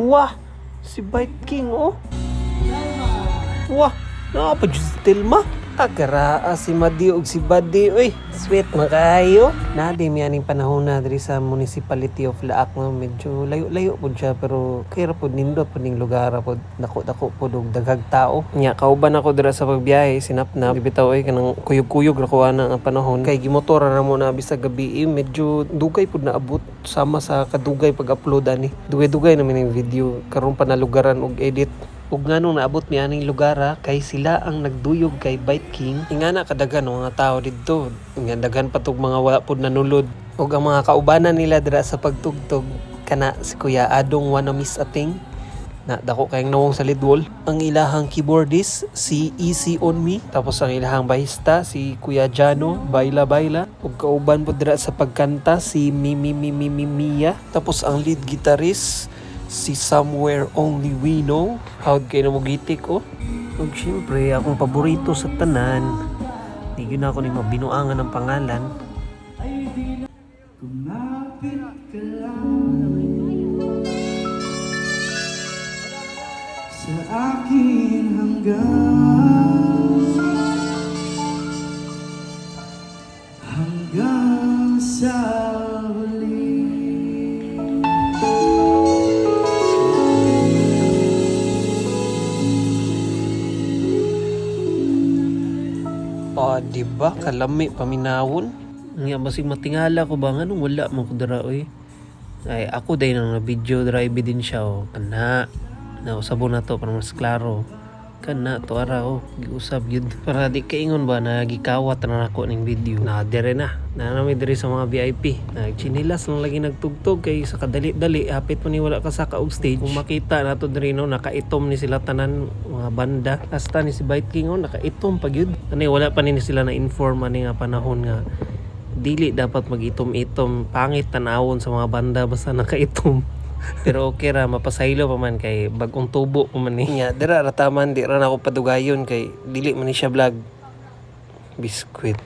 Wah, si Bite King oh. Wah, naapa dyan Telma. Agaraa si Madi ug si Badi oy. Sweet makayo. Nadi mi aning panahon na diri sa Municipality of Laak no medyo layo-layo pud siya pero kaya pud nindot pud ning lugar pud dako-dako pud og daghang tao. Nya kauban ako dira sa pagbiyahe sinapnap bitaw oy kanang kuyog-kuyog ra kuha na ang panahon kay gimotor ra mo na bisag gabi eh, medyo dugay pud naabot sama sa kadugay pag-upload ani. Dugay-dugay naman yung video karon pa na lugaran og edit ug nganong naabot mi aning lugar kay sila ang nagduyog kay Bite King. Ingana kadagan ang mga tao didto. Nga daghan pa tog mga wala pud nanulod. Ug ang mga kaubanan nila dira sa pagtugtog kana si Kuya Adong Wanna Miss Ating. Na dako kayong nawong sa lead wall ang ilahang keyboardist si Easy On Me tapos ang ilahang bahista si Kuya Jano Baila Baila. Ug kauban po dira sa pagkanta si Mimi Mimi Mia. Tapos ang lead guitarist si Somewhere Only We Know. Howd kayo na gitik oh. Ug syempre, akong paborito sa tanan. Di yun ako ni mabinuangan ng pangalan. sa akin hanggang hanggang sa Oh, di ba? Kalami paminawon. Nga basig matingala ko ba nga nung wala mo ko dara oy. Ay ako day nang na video dra ebidensya o kana. Na usabo na to para mas klaro. Kana to ara o giusab yun. Para di kaingon ba na gikawat na nako ning video. Na dire na. Na nami dire sa mga VIP. Na chinilas lang lagi nagtugtog kay sa kadali-dali hapit pa ni wala ka sa kaog stage. Kung makita nato dire no nakaitom ni sila tanan mga banda. Hasta ni si Bite King o nakaitom pag yun. Ano wala pa ni sila na inform ani nga panahon nga dili dapat mag-itom-itom pangit tanawon sa mga banda basta nakaitom pero okay ra mapasaylo pa man kay bagong tubo pa man niya dira ra taman di ra na ako padugayon kay dili man ni siya vlog. Biskwit